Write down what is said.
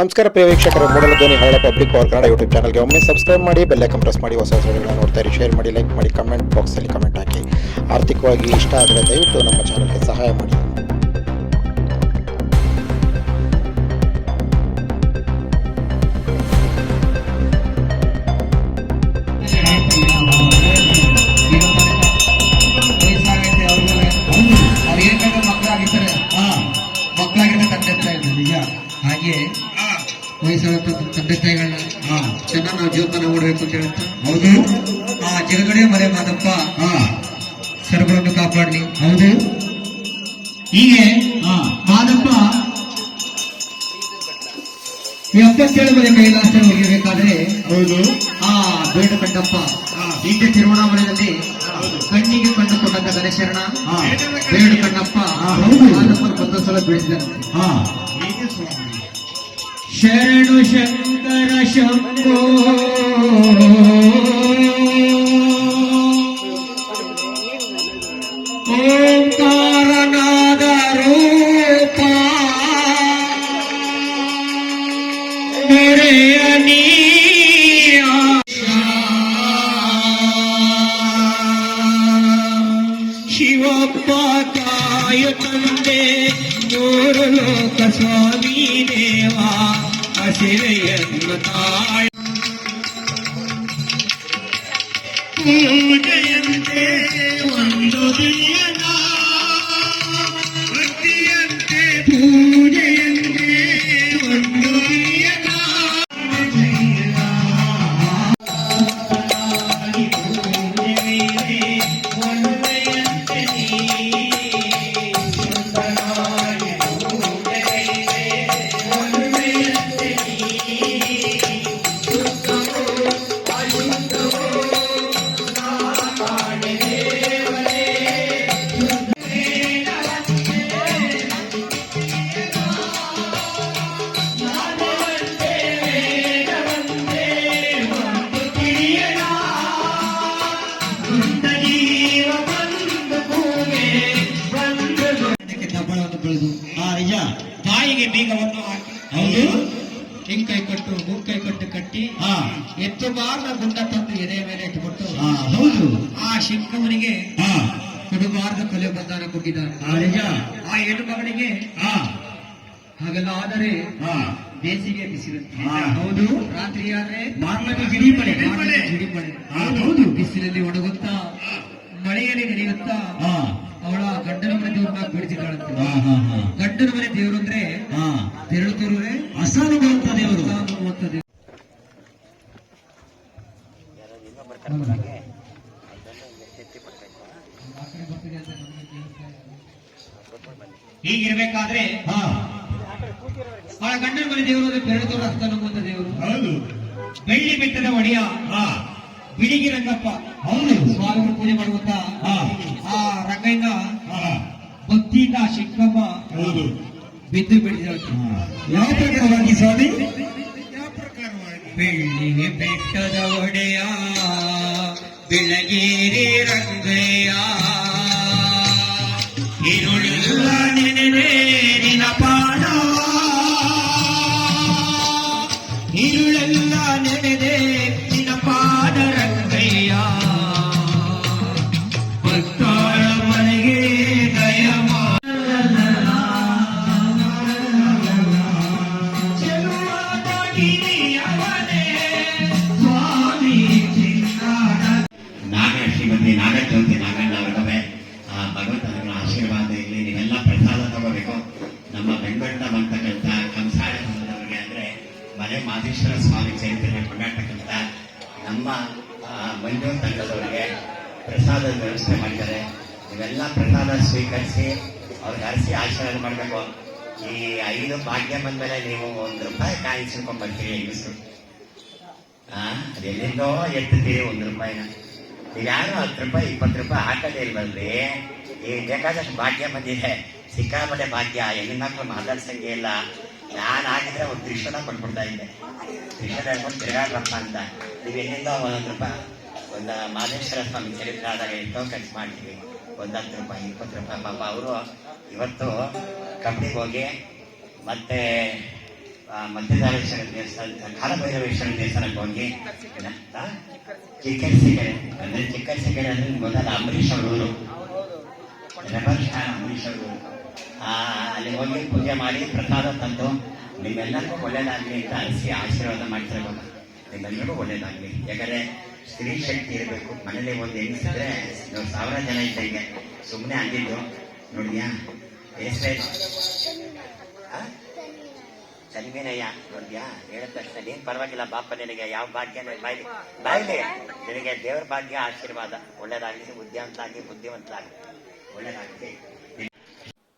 ನಮಸ್ಕಾರ ಪ್ರಿಯ ವೀಕ್ಷಕರು ಮೂಡಲ ಧ್ವನಿ ಹಳ್ಳ ಪಬ್ಲಿಕ್ ಪವರ್ ಕನ್ನಡ ಯೂಟ್ಯೂಬ್ ಚಾನಲ್ಗೆ ಒಮ್ಮೆ ಸಬ್ಸ್ಕ್ರೈಬ್ ಮಾಡಿ ಬೆಲ್ಲೈಕನ್ ಪ್ರೆಸ್ ಮಾಡಿ, ಹೊಸ ಹೊಸ ನೋಡ್ತಾ ಇರಿ. ಶೇರ್ ಮಾಡಿ ಲೈಕ್ ಮಾಡಿ ಕಮೆಂಟ್ ಬಾಕ್ಸಲ್ಲಿ ಕಮೆಂಟ್ ಹಾಕಿ. ಆರ್ಥಿಕವಾಗಿ ಇಷ್ಟ ಆದರೆ ದಯವಿಟ್ಟು ನಮ್ಮ ಚಾನಲ್ಗೆ ಸಹಾಯ ಮಾಡಿ. ನಾವು ಜೀವನ ಮಾಡಬೇಕು ಅಂತ ಹೇಳ್ತಾ ಹೌದು. ಆ ಜಗದೊಡೆ ಮರೆ ಮಾದಪ್ಪ. ಸರ್ವರನ್ನು ಕಾಪಾಡಲಿ. ಹೌದು. ಹೀಗೆ ಮಾದಪ್ಪ ಎಪ್ಪತ್ತೇಳು ಮನೆ ಕೈಲಾಸ ಹೋಗಿರ್ಬೇಕಾದ್ರೆ ಹೌದು. ಆ ಬೇಡ ಕಂಡಪ್ಪ ಹಿಂದೆ ತಿರುವಣಾಮಲೆಯಲ್ಲಿ ಕಣ್ಣಿಗೆ ಕಂಡುಕೊಂಡಂತ ಗಣೇಶರಣ ಹಾ. ಬೇಡ ಕಣ್ಣಪ್ಪ. ಹಾ, ಹೌದು. ಮಾದಪ್ಪನ ಒಂದೊಂದು ಸಲ ಬೆಳೆಸಿದಂತೆ ಹಾ. ಹೀಗೆ ಸ್ವಾಮಿ. ಶರಣು ಶಂಕರ ಶಂಭೋ ಓಂಕಾರನಾದ ರೂಪ ಮೆರೆಯ ನೀಯ ಶಿವಪ್ಪ ತಾಯ ತಂದೆ ಮೂರು ಲೋಕ ಸ್ವಾಮಿ ದೇವ சிறையன் தாய் ದಬ್ಬಳವನ್ನು ಬೆಳೆದು ನಿಜ ಬಾಯಿಗೆ ಬೀಗವನ್ನು ಹಾಕಿ ಹೌದು ಕೈ ಕಟ್ಟು ಕೈ ಕಟ್ಟು ಕಟ್ಟಿ ಹಾ. ಎತ್ತು ಬಾರ್ದ ಗುಂಡ ತಂದು ಎದೆ ಮೇಲೆ ಇಟ್ಟುಬಿಟ್ಟು ಹಾ ಹೌದು. ಆ ಶಿಂಕವನಿಗೆ ಹಾ. ಕೊಡಬಾರ್ದ ಕೊಲೆ ಬಂಧನ ಕೊಟ್ಟಿದ್ದಾರೆ. ಆ ಹೆಣ್ಣು ಮಗನಿಗೆ ಹಾ. ಹಗಲಾದರೆ ಹಾ. ಬೇಸಿಗೆ ಬಿಸಿಲು ಹೌದು. ರಾತ್ರಿ ಆದ್ರೆ ಹೌದು. ಬಿಸಿಲಲ್ಲಿ ಒಣಗುತ್ತಾ ಮಳೆಯಲ್ಲಿ ನೆನೆಯುತ್ತಾ ಹಾ. ಅವಳ ಗಂಡನ ಮನೆ ದೇವ್ರನ್ನ ಬಿಡಿಸಿದಾಳಂತೆ ಗಂಡನ ಮನೆ ದೇವ್ರು ಅಂದ್ರೆ ಹಾ. ತೆರಳು ತೋರುವೆ ಅಸಾನು ದೇವರು. ದೇವರು ಹೀಗಿರ್ಬೇಕಾದ್ರೆ ಅವಳ ಗಂಡನ ಮನೆ ದೇವರು ಅಂದ್ರೆ ಬೆರಳು ತೋರು ಹಸ್ತ ಅನ್ನುವಂತ ದೇವರು. ಹೌದು. ಬೆಳ್ಳಿ ಬೆಟ್ಟದ ಒಡೆಯ ಹಾ ಬಿಳಿಗಿ ರಂಗಪ್ಪ. ಹೌದು. ಸ್ವಾಮಿಗಳು ಪೂಜೆ ಮಾಡುವಂತ ಆ. ರಂಗಯ್ಯ ಭಕ್ತಿಯಿಂದ ಆ ಶಿಕ್ಕಮ್ಮ ಹೌದು. ಬಿದ್ದು ಬಿಡಿದ ಯಾವ ಪ್ರಕಾರವಾಗಿ ಸ್ವಾಮಿ? ಬೆಳ್ಳಿಗೆ ಬೆಟ್ಟದ ಒಡೆಯ ಬೆಳಗೇರಿ ರಂಗಯ್ಯ. ಮನೆ ಮಾದೇಶ್ವರ ಸ್ವಾಮಿ ಜಯಂತಿಯನ್ನು ಕೊಂಡಾಡ್ತಕ್ಕಂಥ ನಮ್ಮ ಆ, ಮಂಜು ತಂಡದವರಿಗೆ ಪ್ರಸಾದದ ವ್ಯವಸ್ಥೆ ಮಾಡಿದ್ದಾರೆ. ಇವೆಲ್ಲ ಪ್ರಸಾದ ಸ್ವೀಕರಿಸಿ ಅವ್ರಿಗೆ ಹರಿಸಿ ಆಚರಣೆ ಮಾಡಬೇಕು. ಈ ಐದು ಭಾಗ್ಯ ಬಂದ್ಮೇಲೆ ನೀವು ಒಂದು ರೂಪಾಯಿ ಕಾಯಿನ್ ಸಿಡ್ಕೊಂಡ್ ಬರ್ತೀರಿ ಹೆಂಗಸರು ಅದೆಲ್ಲಿಂದೋ ಎತ್ತುತ್ತೀರಿ ಒಂದು ರೂಪಾಯಿನ. ಈಗ ಯಾರು ಹತ್ತು ರೂಪಾಯಿ ಇಪ್ಪತ್ತು ರೂಪಾಯಿ ಹಾಕೋದೇ ಇಲ್ವಲ್ರಿ? ಈ ಬೇಕಾದಷ್ಟು ಭಾಗ್ಯ ಬಂದಿದೆ. ಸಿಕ್ಕಾಪಟ್ಟೆ ಭಾಗ್ಯ ಹೆಣ್ಮಕ್ಳು ಮಾತಾಡ್ಸಂಗೆ ಇಲ್ಲ. ನಾನು ಹಾಕಿದ್ರೆ ಒಂದು ತ್ರಿಶೂಲ ಕೊಟ್ಬಿಡ್ತಾ ಇದ್ದೆ. ತ್ರಿಶೂಲ ಹೇಳ್ಕೊಂಡು ತಿರುಗಾಡ್ರಪ್ಪ ಅಂತ. ನೀವು ಎಲ್ಲಿಂದ ಒಂದೊಂದು ರೂಪಾಯಿ, ಒಂದು ಮಾದೇಶ್ವರ ಸ್ವಾಮಿ ಚರಿತ್ರೆ ಆದಾಗ ಎಷ್ಟೋ ಖರ್ಚು ಮಾಡ್ತೀವಿ. ಒಂದು ಹತ್ತು ರೂಪಾಯಿ, ಇಪ್ಪತ್ತು ರೂಪಾಯಿ. ಪಾಪ ಅವರು ಇವತ್ತು ಕಬ್ಬಿಗೆ ಹೋಗಿ ಮತ್ತೆ ಮಧ್ಯದಾರೇಶ್ವರ ದೇವಸ್ಥಾನ, ಕಾಲಭೈರವೇಶ್ವರ ದೇವಸ್ಥಾನಕ್ಕೆ ಹೋಗಿ ಆ? ಚಿಕ್ಕರಸಿಕೆರೆ ಅಂದ್ರೆ ಚಿಕ್ಕರಸಿಕೆರೆ ಅಂದ್ರೆ ಮೊದಲ ಅಂಬರೀಷ್ ಅವರು ಅಂಬರೀಷ್ ಅವರು ಅಲ್ಲಿ ಹೋಗಿ ಪೂಜೆ ಮಾಡಿ ಪ್ರಸಾದ ತಂದು ನಿಮ್ಮೆಲ್ಲರಿಗೂ ಒಳ್ಳೇದಾಗಲಿ ಅಂತ ಅನಿಸಿ ಆಶೀರ್ವಾದ ಮಾಡ್ತಾರೆ ಬಾಬಾ ನಿಮ್ಮೆಲ್ಲರಿಗೂ ಒಳ್ಳೇದಾಗ್ಲಿ. ಯಾಕಂದ್ರೆ ಸ್ತ್ರೀ ಶಕ್ತಿ ಇರಬೇಕು. ಮನೇಲಿ ಒಂದು ಹೆಂಗಸಿದ್ರೆ ನಾವು ಸಾವಿರ ಜನ ಇದ್ದಂಗೆ ಸುಮ್ಮನೆ ಅಂದಿದ್ದು ನೋಡಿದ್ಯಾ ಎಷ್ಟೇ ಸರಿಮೇನಯ್ಯ ನೋಡಿದ್ಯಾ ಹೇಳಿದ ತಕ್ಷಣ ನೀನ್ ಪರವಾಗಿಲ್ಲ ಬಾಪ ನಿನಗೆ, ಯಾವ ಭಾಗ್ಯ ಬಾಯ್ಲಿ ಬಾಯ್ಲಿ ನಿನಗೆ ದೇವರ ಭಾಗ್ಯ, ಆಶೀರ್ವಾದ. ಒಳ್ಳೇದಾಗ್ಲಿ ಉದ್ಯಮಂತಾಗಿ ಬುದ್ಧಿವಂತಾಗಿ ಒಳ್ಳೇದಾಗ್ಲಿ.